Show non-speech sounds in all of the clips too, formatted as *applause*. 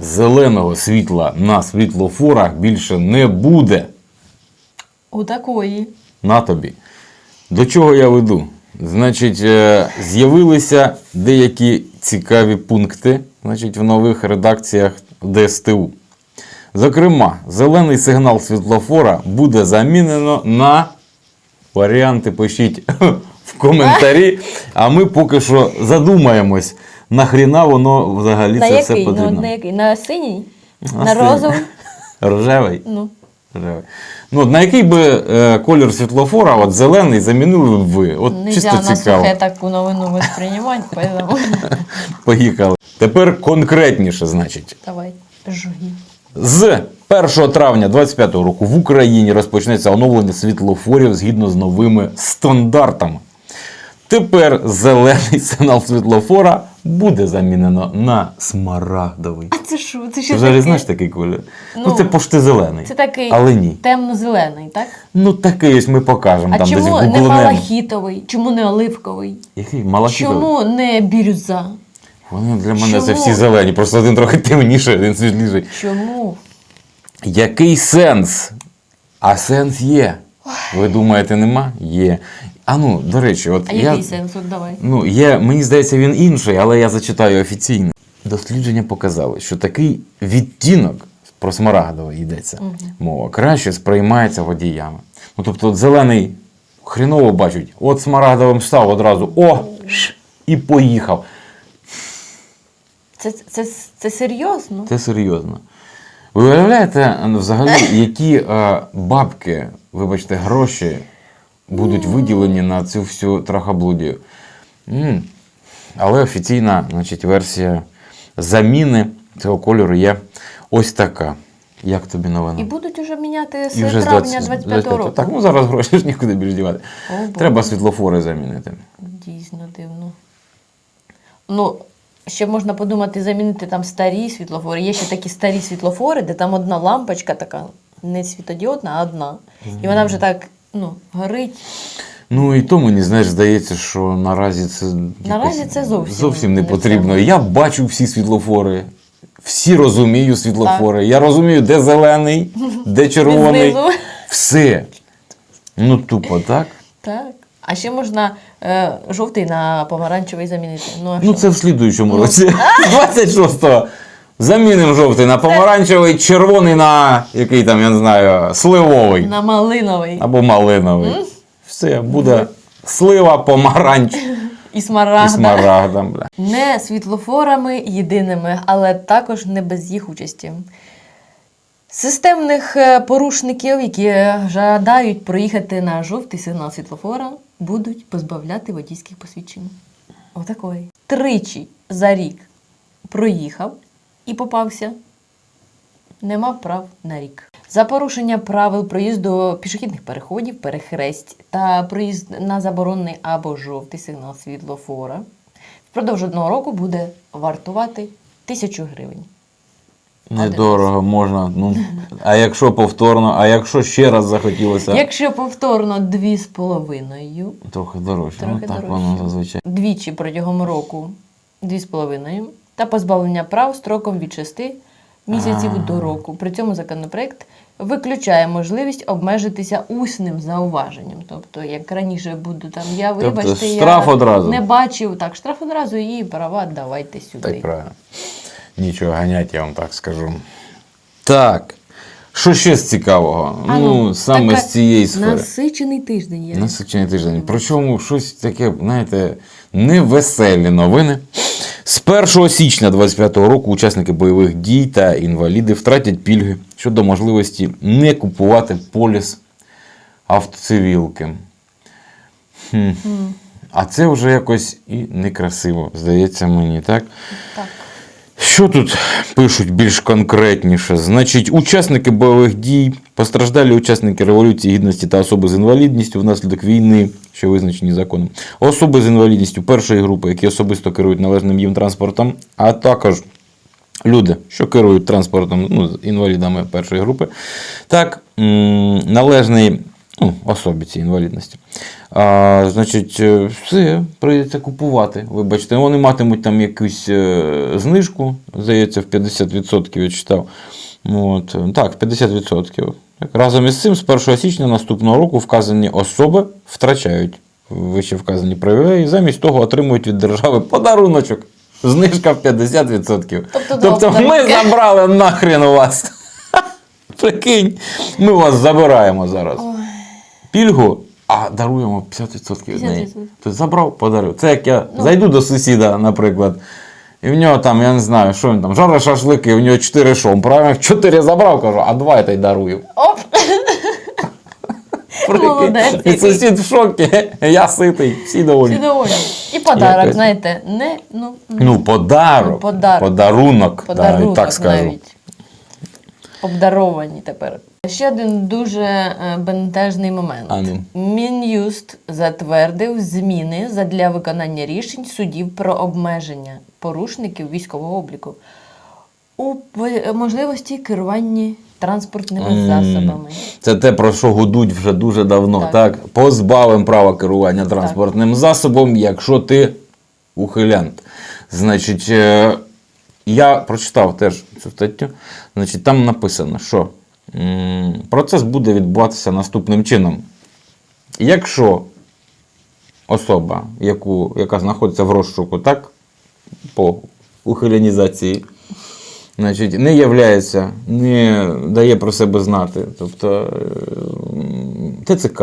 зеленого світла на світлофорах більше не буде. У такої. На тобі. До чого я веду? Значить, е, з'явилися деякі цікаві пункти значить, в нових редакціях ДСТУ. Зокрема, зелений сигнал світлофора буде замінено на варіанти пишіть *laughs* в коментарі. А ми поки що задумаємось, нахріна воно взагалі На це який? все потрібно. Ну, на який? На синій? На На, розовий? *laughs* Рожевий. Ну. Рожевий. Ну, на який би е, колір світлофора, от зелений, замінили б ви? От Нельзя чисто на цікаво. сухе таку новину восприймати, поэтому *laughs* Поїхали. Тепер конкретніше, значить. давай, жуй. З 1 травня 2025 року в Україні розпочнеться оновлення світлофорів згідно з новими стандартами. Тепер зелений сигнал світлофора буде замінено на смарагдовий. А це що? Це Ти що взагалі таке? знаєш такий колір? Ну, Ну, це пошти зелений. Це такий Але ні. темно-зелений, так? Ну такий ось ми покажемо А там десь чому не малахітовий? Чому не оливковий? Який? Малахітовий? Чому не бірюза? Вони для мене це Чому? всі зелені, просто один трохи темніший, один світліший. Чому? Який сенс? А сенс є. Ви думаєте, нема? Є. А ну, до речі, от А я. який сенс? От давай. Ну, є, мені здається, він інший, але я зачитаю офіційно. Дослідження показали, що такий відтінок про смарагдовий йдеться мова, краще сприймається водіями. Ну, тобто, от зелений хріново бачать, от смарагдовим став одразу, о! ш, І поїхав. Це, це, це серйозно? Це серйозно. Ви уявляєте, ну, взагалі, які е, бабки, вибачте, гроші будуть виділені на цю всю трахаблудію? Але офіційна значить, версія заміни цього кольору є ось така. Як тобі новина? І будуть уже міняти з травня 25-го року. Так, ну зараз гроші ж нікуди більш дівати. О, Треба світлофори замінити. Дійсно дивно. Ну, ще можна подумати, замінити там старі світлофори. Є ще такі старі світлофори, де там одна лампочка така, не світодіодна, а одна. І вона вже так ну, горить. Ну і то мені знаєш, здається, що наразі це Наразі це зовсім зовсім не потрібно. Я бачу всі світлофори, всі розумію світлофори. Я розумію, де зелений, де червоний. Все. Ну тупо, так? Так. А ще можна е, жовтий на помаранчевий замінити. Ну, а Ну що? це в слідуючому році. *laughs* *laughs* 26-го. Замінимо жовтий на помаранчевий, червоний на який там, я не знаю, сливовий. На малиновий. Або малиновий. Все, буде слива, помаранч І смарагда. Бля. Не світлофорами єдиними, але також не без їх участі. Системних е, порушників, які жадають проїхати на жовтий сигнал світлофора, будуть позбавляти водійських посвідчень. Отакої. Тричі за рік проїхав і попався. Не мав прав на рік. За порушення правил проїзду пішохідних переходів, перехресть та проїзд на заборонений або жовтий сигнал світлофора впродовж одного року буде вартувати тисячу гривень. Недорого можна. Ну, *laughs* а якщо повторно, а якщо ще раз захотілося, Якщо повторно дві з половиною, трохи дорожче. Трохи ну, так дорожче. воно зазвичай. двічі протягом року дві з половиною, та позбавлення прав строком від 6 місяців до року. При цьому законопроект виключає можливість обмежитися усним зауваженням. Тобто, як раніше буду там, я Тобто вибачте, штраф я одразу. не бачив. Так, штраф одразу і права давайте сюди. Так правильно. Нічого ганять, я вам так скажу. Так. Що ще з цікавого? А ну, саме така з цієї сфери. Насичений тиждень є. Насичений тиждень. Причому щось таке, знаєте, невеселі новини. З 1 січня 2025 року учасники бойових дій та інваліди втратять пільги щодо можливості не купувати поліс автоцивілки. Хм. А це вже якось і некрасиво, здається мені, так? Так. Що тут пишуть більш конкретніше? Значить, учасники бойових дій, постраждалі учасники Революції Гідності та особи з інвалідністю внаслідок війни, що визначені законом, особи з інвалідністю першої групи, які особисто керують належним їм транспортом, а також люди, що керують транспортом ну, інвалідами першої групи, так, належний Ну, особі цій інвалідності. А, значить, е, все, прийдеться купувати. Вибачте, вони матимуть там якусь е, знижку, здається, в 50% я читав. От, так, 50%. Так, Разом із цим, з 1 січня наступного року вказані особи втрачають вище вказані привілеї, замість того отримують від держави подаруночок. Знижка в 50%. Тобто, тобто ми забрали нахрен у вас. Прикинь, ми вас забираємо зараз. Пільгу, а даруємо 50% від неї. 50%. Тобто забрав, подарив. Це як я зайду до сусіда, наприклад. І в нього там, я не знаю, що він там, жарить шашлики, в нього 4 шом, правильно? *laughs* 4 забрав, кажу, а 2 я та й дарую. Оп! *laughs* Прикинь. Молодець І який. сусід в шокі, *laughs* я ситий, всі доволі. Всі доволі. І подарок, Якось. знаєте, не, ну, Ну, подарок. Ну, подарок. Подарунок. подарунок да, і так скажу. навіть. Обдаровані тепер. Ще один дуже е, бентежний момент. А ну. Мін'юст затвердив зміни задля виконання рішень судів про обмеження порушників військового обліку у можливості керування транспортними М. засобами. Це те, про що гудуть вже дуже давно. Так. Так. Позбавимо права керування транспортним засобом, якщо ти ухилянт. Значить, е, я прочитав теж цю статтю. Значить, там написано, що процес буде відбуватися наступним чином. Якщо особа, яку, яка знаходиться в розшуку, так, по ухилянізації, значить, не являється, не дає про себе знати. Тобто е, ТЦК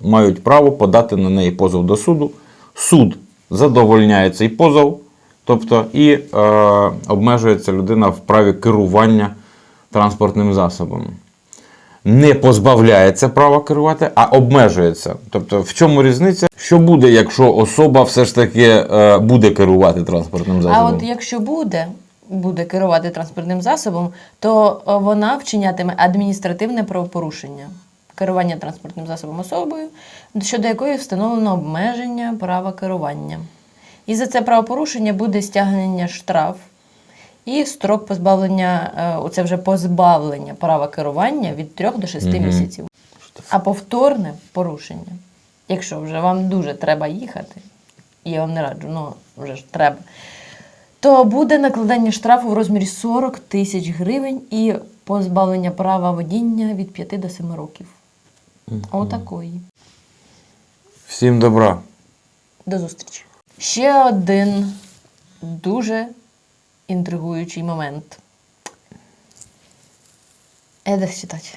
мають право подати на неї позов до суду. Суд задовольняє цей позов, тобто і е, обмежується людина в праві керування транспортним засобом. Не позбавляється права керувати, а обмежується. Тобто, в чому різниця? Що буде, якщо особа все ж таки е, буде керувати транспортним засобом? А от якщо буде, буде керувати транспортним засобом, то е, вона вчинятиме адміністративне правопорушення. Керування транспортним засобом особою, щодо якої встановлено обмеження права керування. І за це правопорушення буде стягнення штраф і строк позбавлення, е, оце вже позбавлення права керування від 3 до 6 Мгм. місяців. А повторне порушення, якщо вже вам дуже треба їхати, я вам не раджу, ну вже ж треба, то буде накладання штрафу в розмірі 40 тисяч гривень і позбавлення права водіння від 5 до 7 років. Отакої. Всім добра. До зустрічі. Ще один дуже інтригуючий момент. Я десь читати.